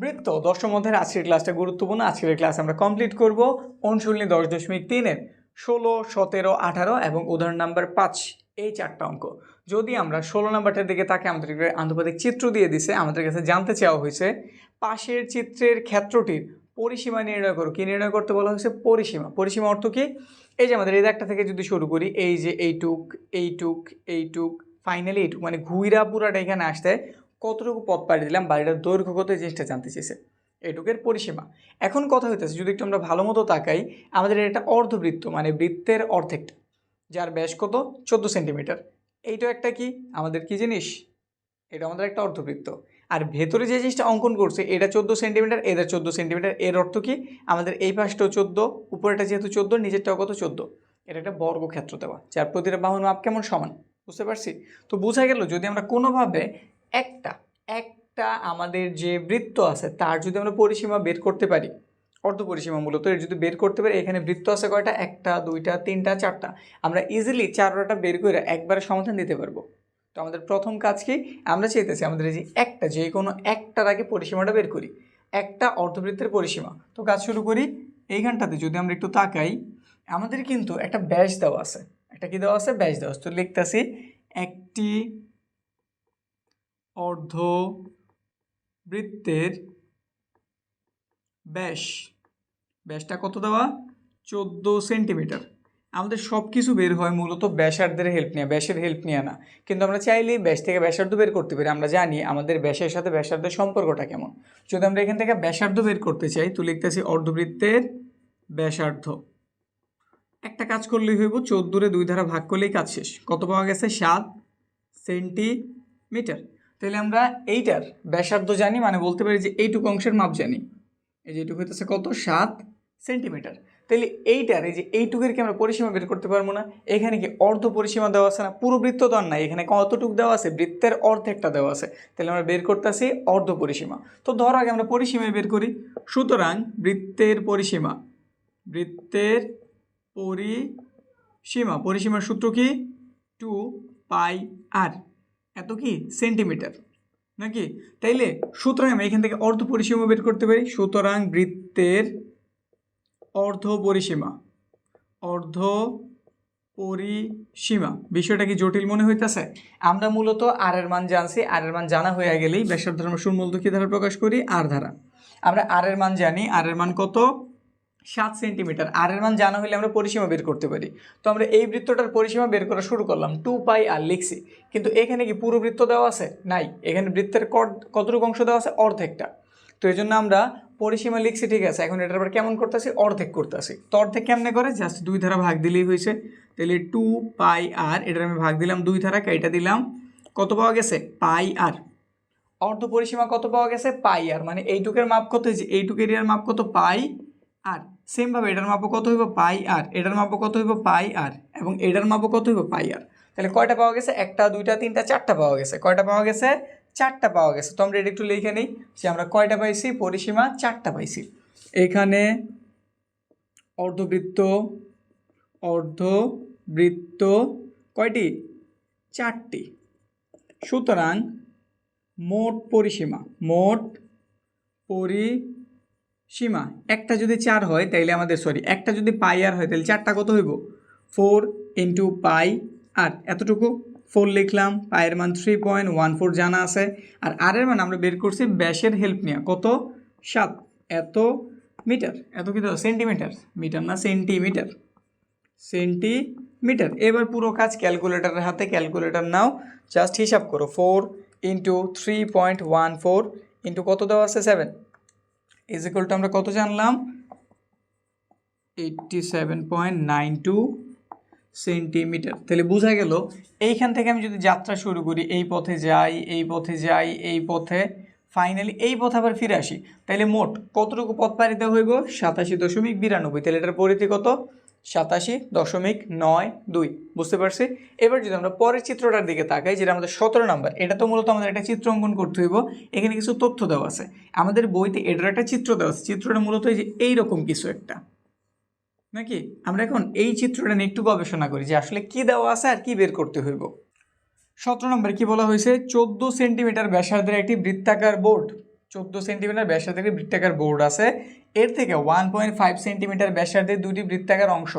বৃত্ত দশম অধ্যায়ের আজকের ক্লাসটা গুরুত্বপূর্ণ। আজকের ক্লাস আমরা কমপ্লিট করব অনুশীলনী দশ দশমিক তিনের। ষোলো, সতেরো, আঠারো এবং উদাহরণ নাম্বার পাঁচ, এই চারটা অঙ্ক। যদি আমরা ষোলো নাম্বারটার দিকে তাকে আমাদের আন্তর্জাতিক চিত্র দিয়ে দিছে, আমাদের কাছে জানতে চাওয়া হয়েছে, পাশের চিত্রের ক্ষেত্রটির পরিসীমা নির্ণয় করো। কি নির্ণয় করতে বলা হয়েছে? পরিসীমা। পরিসীমা অর্থ কী? এই যে আমাদের এই একটা থেকে যদি শুরু করি, এই যে এইটুক এইটুক এইটুক ফাইনালি এইটুক মানে ঘুইরা পুরাটা এখানে আসতে কতটুকু পথ পাড়ি দিলাম, বাড়িটার দৈর্ঘ্য কত জিনিসটা জানতে চেয়েছে। এটুকের পরিসীমা। এখন কথা হইতেছে, যদি একটু আমরা ভালো মতো তাকাই, আমাদের এটা অর্ধবৃত্ত মানে বৃত্তের অর্ধেকটা, যার ব্যাস কত? চোদ্দ সেন্টিমিটার। এইটাও একটা কি? আমাদের কি জিনিস? এটা আমাদের একটা অর্ধবৃত্ত। আর ভেতরে যে জিনিসটা অঙ্কন করছে, এটা চোদ্দ সেন্টিমিটার, এদের চোদ্দ সেন্টিমিটার, এর অর্থ কি? আমাদের এই পাশটাও চোদ্দ উপরেটা যেহেতু চোদ্দ, নিচেরটাও কত? চোদ্দ। এটা একটা বর্গক্ষেত্র দেওয়া, যার প্রতিটা বাহুর মাপ কেমন সমান? বুঝতে পারছি? তো বোঝা গেল, যদি আমরা কোনোভাবে একটা একটা আমাদের যে বৃত্ত আছে, তার যদি আমরা পরিসীমা বের করতে পারি, অর্ধ পরিসীমা মূলত, এর যদি বের করতে পারি, এখানে বৃত্ত আছে কয়টা? একটা, দুইটা, তিনটা, চারটা। আমরা ইজিলি চারটা বের করে একবারে সমাধান দিতে পারব। তো আমাদের প্রথম কাজ কি? আমরা চাইতেছি আমাদের এই যে একটা, যে কোনো একটার আগে পরিসীমাটা বের করি। একটা অর্ধবৃত্তের পরিসীমা। তো কাজ শুরু করি, এইখানটাতে যদি আমরা একটু তাকাই, আমাদের কিন্তু একটা ব্যাস দেওয়া আছে। একটা কি দেওয়া আছে? ব্যাস দেওয়া আছে। তো লিখতেছি একটি অর্ধ বৃত্তের ব্যাস। ব্যাসটা কত দেওয়া? চোদ্দ সেন্টিমিটার। আমাদের সব কিছু বের হয় মূলত ব্যাসার্ধের হেল্প নিয়ে, ব্যাসের হেল্প নিয়ে না। কিন্তু আমরা চাইলে ব্যাস থেকে ব্যাসার্ধ বের করতে পারি। আমরা জানি আমাদের ব্যাসের সাথে ব্যাসার্ধের সম্পর্কটা কেমন। যদি আমরা এখান থেকে ব্যাসার্ধ বের করতে চাই, তো লিখতেছি অর্ধবৃত্তের ব্যাসার্ধ। একটা কাজ করলেই হইব, চোদ্দোরে দুই ধারা ভাগ করলেই কাজ শেষ। কত পাওয়া গেছে? সাত সেন্টিমিটার। তাহলে আমরা এইটার ব্যাসার্ধ জানি মানে বলতে পারি যে এইটুকু অংশের মাপ জানি। এই যে এইটুকু হইতেছে কত? সাত সেন্টিমিটার। তাহলে এইটার, এই যে এইটুকের কি আমরা পরিসীমা বের করতে পারব না? এখানে কি অর্ধ পরিসীমা দেওয়া আছে না? পুরো বৃত্ত তো আর নাই। এখানে কতটুকু দেওয়া আছে? বৃত্তের অর্ধেকটা দেওয়া আছে। তাহলে আমরা বের করতেছি অর্ধ পরিসীমা। তো ধরো আগে আমরা পরিসীমায় বের করি। সুতরাং বৃত্তের পরিসীমা বৃত্তের পরিসীমা, পরিসীমার সূত্র কি? Two pi R. এত কি? সেন্টিমিটার নাকি? তাইলে সুতরাং আমি এখান থেকে অর্ধ পরিসীমা বের করতে পারি। সুতরাং বৃত্তের অর্ধ পরিসীমা। অর্ধ পরিসীমা। বিষয়টা কি জটিল মনে হইতেছে? আমরা মূলত আর এর মান জানছি। আর এর মান জানা হয়ে গেলেই ব্যাসার্ধ আমরা শূন্য কি ধারা প্রকাশ করি। আর ধারা। আমরা আর এর মান জানি। আর এর মান কত? সাত সেন্টিমিটার আর এর মান জানা হলে আমরা পরিসীমা বের করতে পারি। তো আমরা এই বৃত্তটার পরিসীমা বের করা শুরু করলাম টু পাই আর লিখছি। কিন্তু এখানে কি পুরো বৃত্ত দেওয়া আছে? নাই। এখানে বৃত্তের কতটুকু অংশ দেওয়া আছে? অর্ধেকটা। তো এই জন্য আমরা পরিসীমা লিখছি, ঠিক আছে? এখন এটার আবার কেমন করতেছি? অর্ধেক করতেছি। তো অর্ধেক কেমনে করে? জাস্ট দুই ধারা ভাগ দিলেই হয়েছে। তাহলে টু পাই আর এটার আমি ভাগ দিলাম দুই ধারা এটা দিলাম? কত পাওয়া গেছে? পাই আর অর্ধ পরিসীমা কত পাওয়া গেছে? পাই আর মানে এইটুকের মাপ কত? হয়েছে এইটুক এরিয়ার মাপ কত? পাই আর সেমভাবে এটার মাপও কত হইব? পাই আর। এটার মাপও কত হইব? পাই আর। এবং এটার মাপও কত হইব? পাই আর। তাহলে কয়টা পাওয়া গেছে? একটা, দুইটা, তিনটা, চারটা পাওয়া গেছে। কয়টা পাওয়া গেছে? চারটা পাওয়া গেছে। তো আমরা এটা একটু লিখে নিই যে আমরা কয়টা পাইছি? পরিসীমা চারটা পাইছি। এখানে অর্ধবৃত্ত অর্ধবৃত্ত কয়টি? চারটি। সুতরাং মোট পরিসীমা, মোট পরিসীমা একটা যদি চার হয় তাইলে আমাদের সরি একটা যদি পাই আর হয় তাহলে চারটা কত হইব? ফোর ইন্টু পাই আর এতটুকু? ফোর লিখলাম পায়ের মান থ্রি পয়েন্ট ওয়ান ফোর জানা আছে, আর আর এর মান আমরা বের করছি ব্যাসের হেল্প নিয়ে। কত? সাত। এত মিটার। এত কি সেন্টিমিটার মিটার না সেন্টিমিটার সেন্টিমিটার এবার পুরো কাজ ক্যালকুলেটারের হাতে ক্যালকুলেটর নাও। জাস্ট হিসাব করো। Four into three point one four into কত দেওয়া আছে? সেভেন ইজ ইকুয়াল টু আমরা কত জানলাম? Eighty seven point nine two centimetre তাহলে বোঝা গেল, এইখান থেকে আমি যদি যাত্রা শুরু করি, এই পথে যাই, এই পথে যাই, এই পথে ফাইনালি এই পথে আবার ফিরে আসি। তাহলে মোট কতটুকু পথ পাড়িতে হইব? সাতাশি দশমিক বিরানব্বই। তাহলে এটার পরিধি কত? সাতাশি দশমিক নয় দুই। বুঝতে পারছি? এবার যদি আমরা পরের চিত্রটার দিকে তাকাই, যেটা আমাদের সতেরো নাম্বার, এটা তো মূলত আমাদের একটা চিত্র অঙ্কন করতে হইব। এখানে কিছু তথ্য দেওয়া আছে। আমাদের বইতে এটার একটা চিত্র দেওয়া আছে। চিত্রটা মূলত এই যে এইরকম কিছু একটা। নাকি? আমরা এখন এই চিত্রটা নিয়ে একটু গবেষণা করি যে আসলে কি দেওয়া আছে আর কি বের করতে হইব। সতেরো নম্বরে কি বলা হয়েছে? চোদ্দ সেন্টিমিটার ব্যাসার্ধের একটি বৃত্তাকার বোর্ড। চোদ্দ সেন্টিমিটার ব্যাসার্ধের বৃত্তাকার বোর্ড আছে। এর থেকে ওয়ান পয়েন্ট ফাইভ সেন্টিমিটার ব্যাসার্ধের দুটি বৃত্তাকার অংশ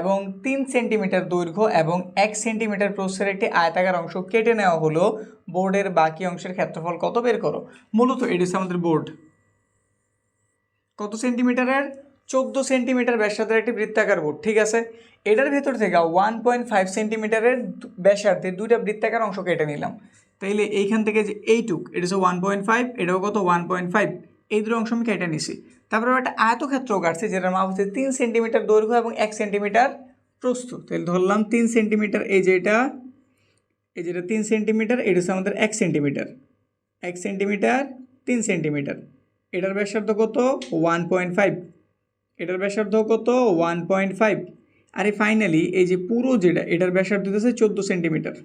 এবং তিন সেন্টিমিটার দৈর্ঘ্য এবং এক সেন্টিমিটার প্রস্থের একটি আয়তাকার অংশ কেটে নেওয়া হলো। বোর্ডের বাকি অংশের ক্ষেত্রফল কত বের করো? মূলত এটি হচ্ছে আমাদের বোর্ড। কত সেন্টিমিটারের? চোদ্দ সেন্টিমিটার ব্যাসার্ধের একটি বৃত্তাকার বোর্ড, ঠিক আছে? এটার ভেতর থেকে ওয়ান পয়েন্ট ফাইভ সেন্টিমিটারের ব্যাসার্ধের দুইটা বৃত্তাকার অংশ কেটে নিলাম। তাইলে এইখান থেকে যে এইটুক, এটা হচ্ছে ওয়ান পয়েন্ট ফাইভ এটাও কত? ওয়ান পয়েন্ট ফাইভ এই দুটো অংশ আমি কেটে নিছি। তারপরে একটা আয়তক্ষেত্র কাটছে, যেটার মাপ হচ্ছে তিন সেন্টিমিটার দৈর্ঘ্য এবং এক সেন্টিমিটার প্রস্থ। তাহলে ধরলাম তিন সেন্টিমিটার এই যে এটা, এই যেটা তিন সেন্টিমিটার এটা হচ্ছে আমাদের এক সেন্টিমিটার এক সেন্টিমিটার তিন সেন্টিমিটার এটার ব্যাসার্ধ কত? ওয়ান পয়েন্ট ফাইভ এটার ব্যাসার্ধ কত? ওয়ান পয়েন্ট ফাইভ আরে ফাইনালি এই যে পুরো যেটা, এটার ব্যাসার্ধ হচ্ছে চোদ্দ সেন্টিমিটার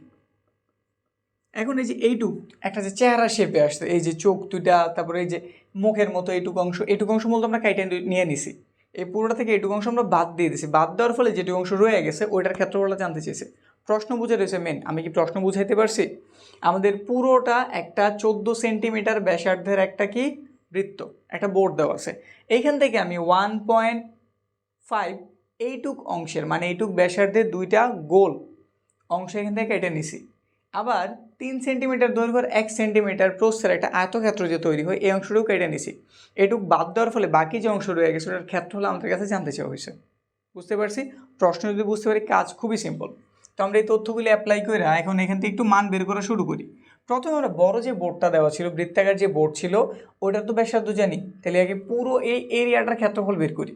এখন এই যে এইটুক, একটা যে চেহারা শেপে আসছে, এই যে চোখ দুইটা, তারপরে এই যে মুখের মতো এইটুকু অংশ এইটুকু অংশ মূলত আমরা কাইটে নিয়ে নিছি। এই পুরোটা থেকে এইটুকু অংশ আমরা বাদ দিয়ে দিছি। বাদ দেওয়ার ফলে যেটুকু অংশ রয়ে গেছে, ওইটার ক্ষেত্রফলটা জানতে চেয়েছে। প্রশ্ন বুঝে রয়েছে মেন আমি কি প্রশ্ন বুঝাইতে পারছি? আমাদের পুরোটা একটা চোদ্দ সেন্টিমিটার ব্যাসার্ধের একটা কি? বৃত্ত, একটা বোর্ড দেওয়া আছে। এইখান থেকে আমি ওয়ান পয়েন্ট ফাইভ এইটুক অংশের মানে এইটুক ব্যাসার্ধের দুইটা গোল অংশ এখান থেকে কেটে নিছি। আবার তিন সেন্টিমিটার দৈর্ঘ্যের এক সেন্টিমিটার প্রস্থের একটা আয়তক্ষেত্র যে তৈরি হয়, এই অংশটাও কেটে নিছি। এটুক বাদ দেওয়ার ফলে বাকি যে অংশ রয়ে গেছে, ওটার ক্ষেত্র হলো আমাদের কাছে জানতে চাওয়া হয়েছে বুঝতে পারছি? প্রশ্ন যদি বুঝতে পারি, কাজ খুবই সিম্পল তো আমরা এই তথ্যগুলি অ্যাপ্লাই করে এখন এখান থেকে একটু মান বের করা শুরু করি। প্রথমে আমরা বড় যে বোর্ডটা দেওয়া ছিল, বৃত্তাকার যে বোর্ড ছিল ওটার তো ব্যাসার্ধ জানি। তাহলে আগে পুরো এই এরিয়াটার ক্ষেত্রফল বের করি।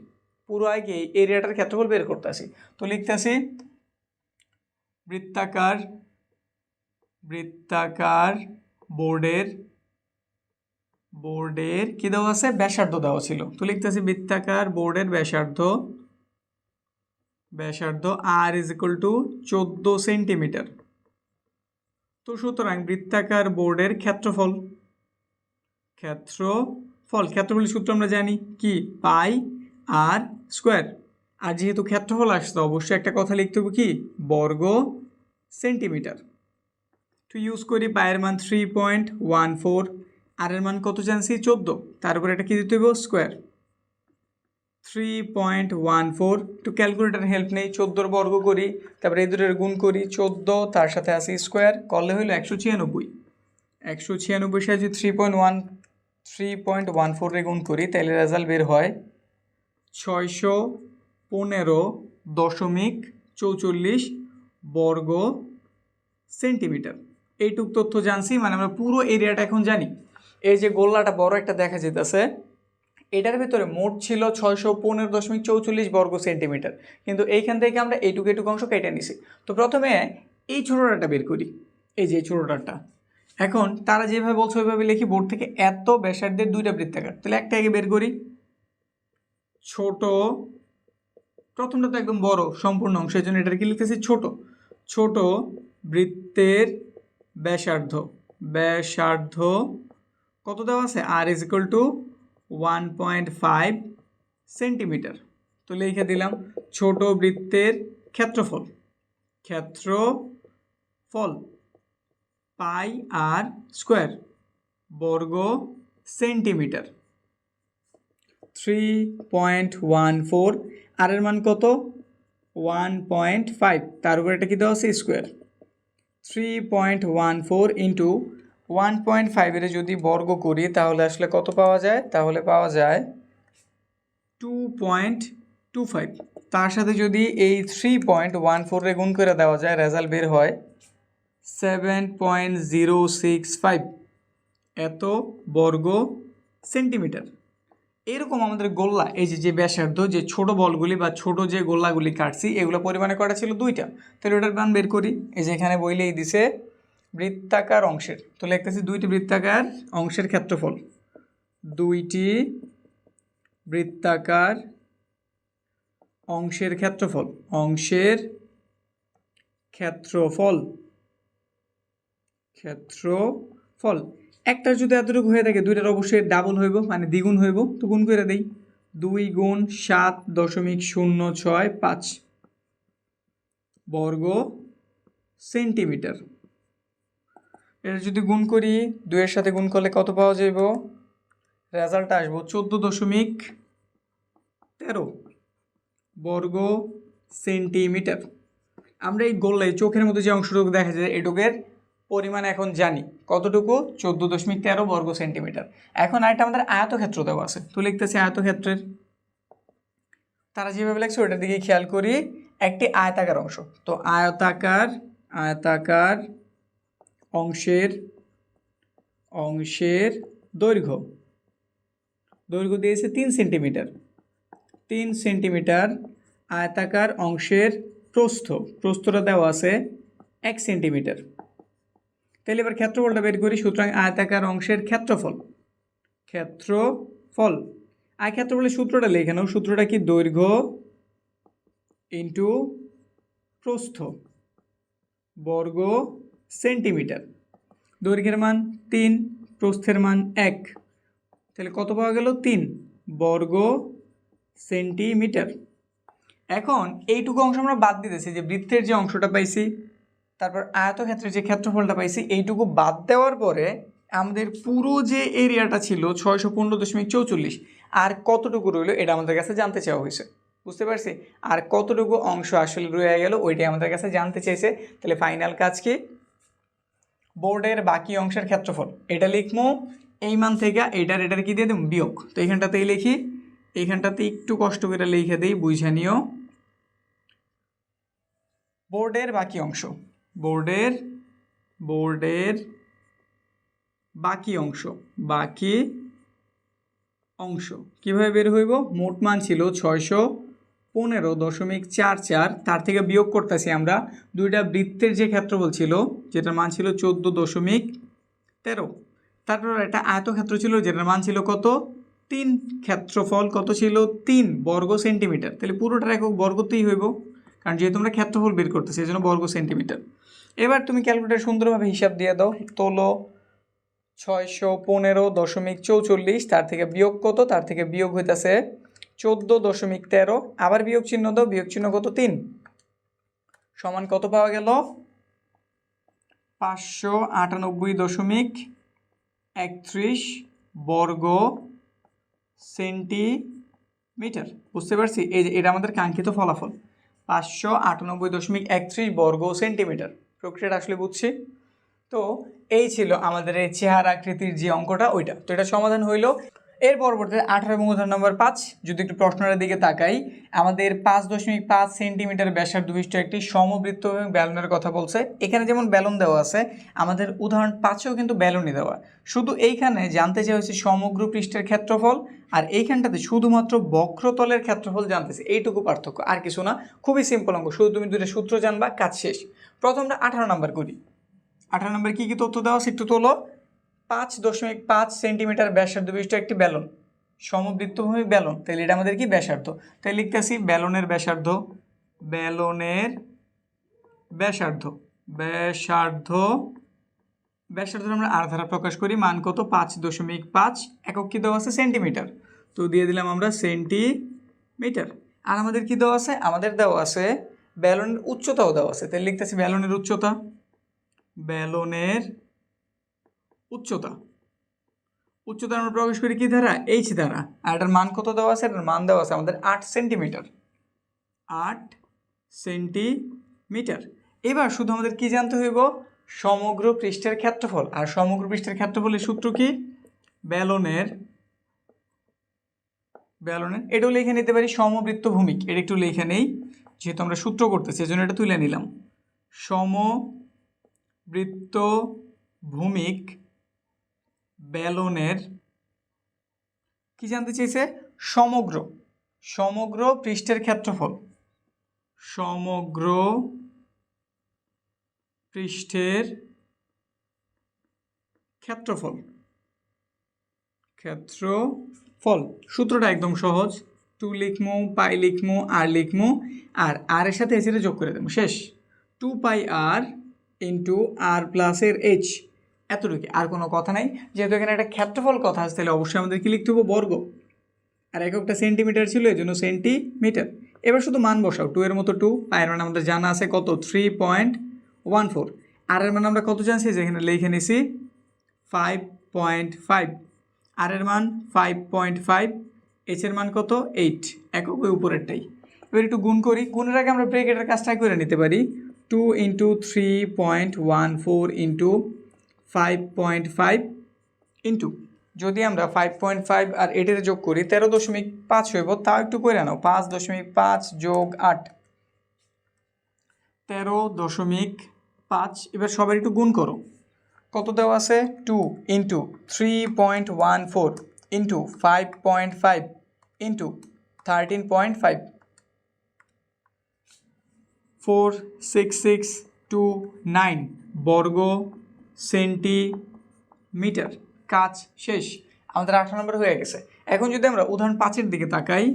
পুরো আগে এই এরিয়াটার ক্ষেত্রফল বের করতে আসি তো লিখতেছি, বৃত্তাকার বৃত্তাকার বোর্ডের বোর্ডের কি দেওয়া আছে? ব্যাসার্ধ দেওয়া ছিল। তো লিখতেছি বৃত্তাকার বোর্ডের ব্যাসার্ধ ব্যাসার্ধ আর ইজ ইকুয়াল টু চোদ্দ সেন্টিমিটার তো সুতরাং বৃত্তাকার বোর্ডের ক্ষেত্রফল ক্ষেত্রফল, ক্ষেত্রফলের সূত্র আমরা জানি কি? পাই আর স্কোয়ার আর যেহেতু ক্ষেত্রফল আসছে অবশ্যই একটা কথা লিখতে হবে কি? বর্গ সেন্টিমিটার তো ইউজ করি পায়ের মান three point one four R এর মান কত জানছি? চোদ্দ। তার উপরে এটা কি দিতে হবে square three point one four একটু ক্যালকুলেটার হেল্প নেই, চোদ্দোর বর্গ করি, তারপরে এই দুটোর গুণ করি চোদ্দ, তার সাথে আসি স্কোয়ার করলে হইল একশো ছিয়ানব্বই। একশো ছিয়ানব্বই সাথে যদি three point one three point one ফোরে গুণ করি, তাহলে রেজাল্ট বের হয় ছয়শো পনেরো দশমিক চৌচল্লিশ বর্গ সেন্টিমিটার। এইটুক তথ্য জানছি মানে আমরা পুরো এরিয়াটা এখন জানি। এই যে গোল্লাটা বড় একটা দেখা যেতেছে, এটার ভিতরে মোট ছিল ছয়শো পনেরো দশমিক চৌচল্লিশ বর্গ সেন্টিমিটার। কিন্তু এইখান থেকে আমরা এইটুকু এইটুকু অংশ কেটে নিছি। তো প্রথমে এই ছোটোটাটা বের করি। এই যে ছোটোটাটা। এখন তারা যেভাবে বলছে, ওইভাবে লিখি, বোর্ড থেকে এত ব্যাসার্ধের দুইটা বৃত্তাকার। তাহলে একটা আগে বের করি। ছোট, প্রথমটা তো একদম বড়, সম্পূর্ণ অংশ, এই জন্য এটার কি লিখতেছি ছোট। ছোট বৃত্তের ব্যাসার্ধ ব্যাসার্ধ কত দেওয়া আছে? R is equal to one point five centimetre তো লিখে দিলাম, ছোট বৃত্তের ক্ষেত্রফল। ক্ষেত্রফল পাই আর স্কোয়ার বর্গ centimetre three point one four আর এর মান কত? ওয়ান পয়েন্ট ফাইভ তার উপরে এটা কি দেওয়া আছে? Square three point one four into one point ফাইভের যদি বর্গ করি, তাহলে আসলে কত পাওয়া যায়? তাহলে পাওয়া যায় টু পয়েন্ট টু ফাইভ তার সাথে যদি এই থ্রি পয়েন্ট ওয়ান ফোরে গুণ করে দেওয়া যায় রেজাল্ট বের হয় seven point zero six five এত বর্গ সেন্টিমিটার। এরকম আমাদের গোল্লা, এই যে যে ব্যাসার্ধ, যে ছোট বলগুলি বা ছোট যে গোল্লাগুলি কাটছি, এগুলো পরিমাণে করা ছিল? দুইটা। তাহলে ওটার মান বের করি। এই যে এখানে বইলেই দিছে বৃত্তাকার অংশের। তো লিখতেছি দুইটি বৃত্তাকার অংশের ক্ষেত্রফল। দুইটি বৃত্তাকার অংশের ক্ষেত্রফল। অংশের ক্ষেত্রফল। ক্ষেত্রফল। একটার যদি এতটুকু হয়ে থাকে, দুইটার অবশ্যই ডাবল হইব মানে দ্বিগুণ হইব। তো গুণ করে দেই। দুই গুণ সাত দশমিক শূন্য ছয় পাঁচ বর্গ সেন্টিমিটার। এটা যদি গুণ করি, দুইয়ের সাথে গুণ করলে কত পাওয়া যাইব? রেজাল্ট আসব চোদ্দ দশমিক তেরো বর্গ সেন্টিমিটার। আমরা এই গোল্লাই চোখের মধ্যে যে অংশটুকু দেখা যায়, এটুকের পরিমাণ এখন জানি। কতটুকু? চোদ্দ দশমিক তেরো বর্গ সেন্টিমিটার। এখন আরেকটা আমাদের আয়তক্ষেত্র দেওয়া আছে। তো লিখতেছি আয়তক্ষেত্রের। তারা যেভাবে লেখছে, ওটার দিকে খেয়াল করি, একটি আয়তাকার অংশ। তো আয়তাকার আয়তাকার অংশের অংশের দৈর্ঘ্য। দৈর্ঘ্য দিয়েছে তিন সেন্টিমিটার। তিন সেন্টিমিটার আয়তাকার অংশের প্রস্থ। প্রস্থটা দেওয়া আছে এক সেন্টিমিটার। তাহলে এবার ক্ষেত্রফলটা বের করি, সুতরাং আয়তাকার অংশের ক্ষেত্রফল। ক্ষেত্রফল। আয় ক্ষেত্রফলের সূত্রটা লেখে নাও, সূত্রটা কি? দৈর্ঘ্য ইন্টু প্রস্থ বর্গ সেন্টিমিটার। দৈর্ঘ্যের মান তিন, প্রস্থের মান এক। তাহলে কত পাওয়া গেল? তিন বর্গ সেন্টিমিটার। এখন এইটুকু অংশ আমরা বাদ দিতেছি, যে বৃত্তের যে অংশটা পাইছি তারপর আয়তক্ষেত্রের যে ক্ষেত্রফলটা পাইছি, এইটুকু বাদ দেওয়ার পরে আমাদের পুরো যে এরিয়াটা ছিল ছয়শো পনেরো দশমিক চৌচল্লিশ, আর কতটুকু রইল এটা আমাদের কাছে জানতে চাওয়া হয়েছে। বুঝতে পারছি? আর কতটুকু অংশ আসলে রয়ে গেল ওইটাই আমাদের কাছে জানতে চেয়েছে তাহলে ফাইনাল কাজ কি? বোর্ডের বাকি অংশের ক্ষেত্রফল, এটা লিখব এই মান থেকে এটার এটার কি দিয়ে দেব বিয়োগ। তো এইখানটাতেই লিখি, এইখানটাতে একটু কষ্ট করে লিখে দিই, বুঝে নিও। বোর্ডের বাকি অংশ বোর্ডের বোর্ডের বাকি অংশ বাকি অংশ। কীভাবে বের হইব? মোট মান ছিল ছয়শো পনেরো দশমিক চার চার। তার থেকে বিয়োগ করতেছি আমরা দুইটা বৃত্তের যে ক্ষেত্রফল ছিল, যেটার মান ছিল চোদ্দ দশমিক তেরো। তারপর একটা আয়তক্ষেত্র ছিল, যেটার মান ছিল কত? তিন। ক্ষেত্রফল কত ছিল? তিন বর্গ সেন্টিমিটার। তাহলে পুরোটার একক বর্গতেই হইব। কারণ যেহেতু আমরা ক্ষেত্রফল বের করতেছি জন্য বর্গ সেন্টিমিটার এবার তুমি ক্যালকুলেটার সুন্দরভাবে হিসাব দিয়ে দাও। তোলো ছয়শো পনেরো দশমিক চৌচল্লিশ, তার থেকে বিয়োগ কত? তার থেকে বিয়োগ হইতেছে চোদ্দ দশমিক তেরো। আবার বিয়োগ চিহ্ন দাও, বিয়োগ চিহ্ন কত? তিন। সমান কত পাওয়া গেল? পাঁচশো আটানব্বই দশমিক একত্রিশ বর্গ সেন্টিমিটার বুঝতে পারছি? এই যে, এটা আমাদের কাঙ্ক্ষিত ফলাফল। পাঁচশো আটানব্বই দশমিক একত্রিশ বর্গ সেন্টিমিটার। প্রক্রিয়াটা আসলে বুঝছি? তো এই ছিল আমাদের এই চেহারা আকৃতির যে অঙ্কটা, ওইটা। তো এটা সমাধান হইল। এর পরবর্তীতে আঠারো এবং উদাহরণ নম্বর পাঁচ। যদি একটু প্রশ্নের দিকে তাকাই, আমাদের পাঁচ দশমিক পাঁচ সেন্টিমিটার ব্যাসার্ধ বিশিষ্ট একটি সমবৃত্ত ব্যালনের কথা বলছে। এখানে যেমন ব্যালন দেওয়া আছে, আমাদের উদাহরণ পাঁচেও কিন্তু ব্যালনই দেওয়া। শুধু এইখানে জানতে চাই হচ্ছে সমগ্র পৃষ্ঠের ক্ষেত্রফল, আর এইখানটাতে শুধুমাত্র বক্রতলের ক্ষেত্রফল জানতেছে। এইটুকু পার্থক্য, আর কিছু না। খুবই সিম্পল অঙ্ক, শুধু তুমি দুটো সূত্র জানবা, কাজ শেষ। প্রথমটা আঠারো নাম্বার করি। আঠারো নম্বর কী কী তথ্য দেওয়া আছে একটু তোলো। পাঁচ দশমিক পাঁচ সেন্টিমিটার ব্যাসার্ধ বিশিষ্ট একটি ব্যালন, সমবৃত্তভূমি ব্যালন। তাহলে এটা আমাদের কি ব্যাসার্ধ? তাই লিখতেছি ব্যালনের ব্যাসার্ধ ব্যালনের ব্যাসার্ধ ব্যাসার্ধ ব্যাসার্ধ আমরা আর ধারা প্রকাশ করি, মান কত? পাঁচ দশমিক পাঁচ, একক কী দেওয়া আছে? সেন্টিমিটার। তো দিয়ে দিলাম আমরা সেন্টিমিটার। আর আমাদের কি দেওয়া আছে? আমাদের দেওয়া আছে ব্যালনের উচ্চতাও দেওয়া আছে। তাই লিখতেছি ব্যালনের উচ্চতা, ব্যালনের উচ্চতা। উচ্চতা আমরা প্রকাশ করি কি দ্বারা এইচ দ্বারা আর এটার মান কত দেওয়া আছে? এটার মান দেওয়া আছে আমাদের আট সেন্টিমিটার আট সেন্টিমিটার এবার শুধু আমাদের কি জানতে হইব? সমগ্র পৃষ্ঠের ক্ষেত্রফল। আর সমগ্র পৃষ্ঠের ক্ষেত্রফলের সূত্র কি? ব্যালনের ব্যালনের। এটাও লিখে নিতে পারি সমবৃত্ত ভূমিক এটা একটু লিখে নেই, যেহেতু আমরা সূত্র করতেছি, এজন্য এটা তুলে নিলাম। সম বৃত্ত ভূমিক ব্যালনের, কি জানতে চেয়েছে সমগ্র সমগ্র পৃষ্ঠের ক্ষেত্রফল। সমগ্র পৃষ্ঠের ক্ষেত্রফল। ক্ষেত্রফল। সূত্রটা একদম সহজ। টু লিখমু, পাই লিখমো, আর লিখমু, আর আর এর সাথে এসিটা যোগ করে দেবো। শেষ। টু পাই আর ইন্টু আর প্লাসের এইচ। এতটুকু আর কোনো কথা নাই। যেহেতু এখানে একটা ক্ষেত্রফল কথা আছে, তাহলে অবশ্যই আমাদের কি লিখতে হবে? বর্গ। আর এককটা সেন্টিমিটার ছিল এই জন্য সেন্টিমিটার। এবার শুধু মান বসাও টু এর মতো টু পায়ের মানে আমাদের জানা আছে কত? থ্রি পয়েন্ট ওয়ান ফোর আর এর মানে আমরা কত জানছি? যেখানে লিখে নিছি ফাইভ পয়েন্ট ফাইভ আর এর মান ফাইভ পয়েন্ট ফাইভ এইচ এর মান কত? এইট একক ওই উপরেরটাই। এবার একটু গুণ করি। গুণের আগে আমরা ব্রেকেটের কাজটা করে নিতে পারি। Two into three point one four into five point five into যদি আমরা ফাইভ পয়েন্ট ফাইভ আর এইটের যোগ করি, তেরো দশমিক পাঁচ হইব, তাও একটু করে নাও, পাঁচ দশমিক পাঁচ যোগ আট। তেরো দশমিক পাঁচ, এবার সবার একটু গুণ করো। কত দেওয়া আছে? Two into three point one four into five point five into thirteen point five four six six two nine বর্গ সেন্টিমিটার। কাজ শেষ। আমাদের আঠারো নম্বর হয়ে গেছে। এখন যদি আমরা উদাহরণ পাঁচের দিকে তাকাই,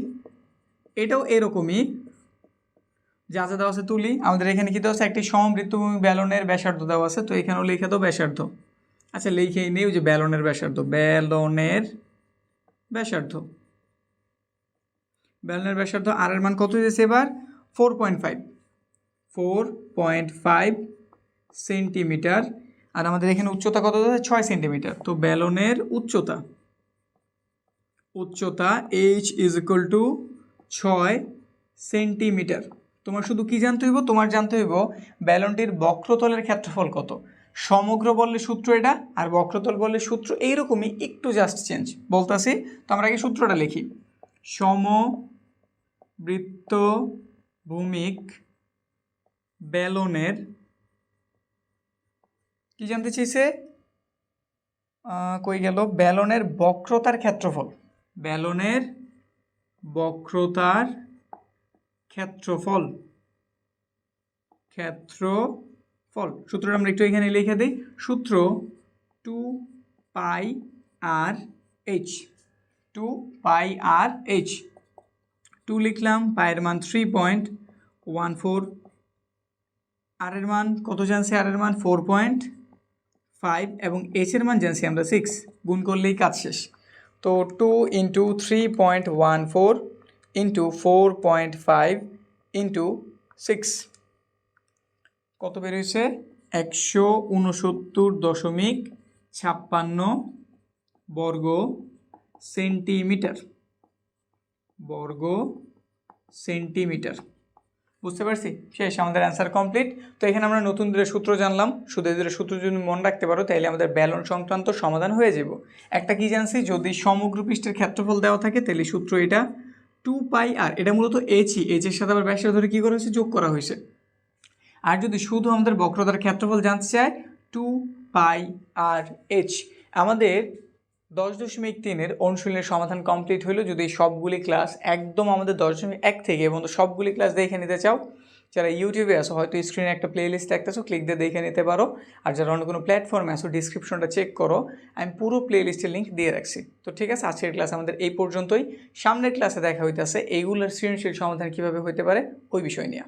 এটাও এরকমই। যা যা দেওয়া আছে তুলি। আমাদের এখানে কি দেওয়া আছে? একটি সমবৃত্তভূমি ব্যালনের ব্যাসার্ধ দেওয়া আছে। তো এখানেও লিখে দাও ব্যাসার্ধ। আচ্ছা লিখেই নেই যে ব্যালনের ব্যাসার্ধ। ব্যালনের ব্যাসার্ধ। ব্যালনের ব্যাসার্ধ আর এর মান কত হয়েছে এবার? Four point five four point five centimetre আর আমাদের এখানে উচ্চতা কত আছে ছয় সেন্টিমিটার তো ব্যালনের উচ্চতা? উচ্চতা এইচ ইজ ইকুয়াল টু ছয় সেন্টিমিটার তোমার শুধু কি জানতে হইব? তোমার জানতে হইব ব্যালনটির বক্রতলের ক্ষেত্রফল কত। সমগ্র বললে সূত্র এটা, আর বক্রতল বললে সূত্র এইরকমই, একটু জাস্ট চেঞ্জ বলতাছি, তো আমরা আগে সূত্রটা লিখি। সমবৃত্ত ভূমিক ব্যালনের কি জানতে চাইছে? কই গেল? ব্যালনের বক্রতার ক্ষেত্রফল। ব্যালনের বক্রতার ক্ষেত্রফল। ক্ষেত্রফল। সূত্রটা আমরা একটু এখানে লিখে দিই। সূত্র two pi R H. Two pi R H. Two লিখলাম, পায়ের মান থ্রি পয়েন্ট ওয়ান ফোর। আরের মান কত জানছে? আরের মান ফোর পয়েন্ট ফাইভ এবং এইচ এর মান জানছি আমরা সিক্স গুণ করলেই কাজ শেষ। তো two into three point one four into four point five into six কত বেরিয়েছে? একশো উনসত্তর দশমিক ছাপ্পান্ন বর্গ সেন্টিমিটার। বর্গ সেন্টিমিটার। বুঝতে পারছি? শেষ, আমাদের অ্যান্সার কমপ্লিট তো এখানে আমরা নতুন দুটো সূত্র জানলাম। এই দুটো সূত্র যদি মনে রাখতে পারো তাহলে আমাদের ব্যালন সংক্রান্ত সমাধান হয়ে যাব। একটা কি জানছি? যদি সমগ্র পৃষ্ঠের ক্ষেত্রফল দেওয়া থাকে তাহলে সূত্র এটা টু পাই আর এটা মূলত এইচই এইচের সাথে আবার ব্যাসের ধরে কী করা হয়েছে? যোগ করা হয়েছে। আর যদি শুধু আমাদের বক্রতার ক্ষেত্রফল জানতে চায় টু পাই আর এইচ আমাদের দশ দশমিক তিনের অনুশীলনের সমাধান কমপ্লিট হলো যদি সবগুলি ক্লাস একদম আমাদের দশ দশমিক এক থেকে এবং সবগুলি ক্লাস দেখে নিতে চাও, যারা ইউটিউবে আসো হয়তো স্ক্রিনে একটা প্লে লিস্ট দেখতেছো ক্লিক দিয়ে দেখে নিতে পারো। আর যারা অন্য কোনো প্ল্যাটফর্মে আসো ডিসক্রিপশনটা চেক করো। আমি পুরো প্লে লিস্টের লিঙ্ক দিয়ে রাখছি। তো ঠিক আছে, আজকের ক্লাস আমাদের এই পর্যন্তই। সামনের ক্লাসে দেখা হইতেছে, এইগুলোর সৃজনশীল সমাধান কীভাবে হতে পারে, ওই বিষয় নিয়ে।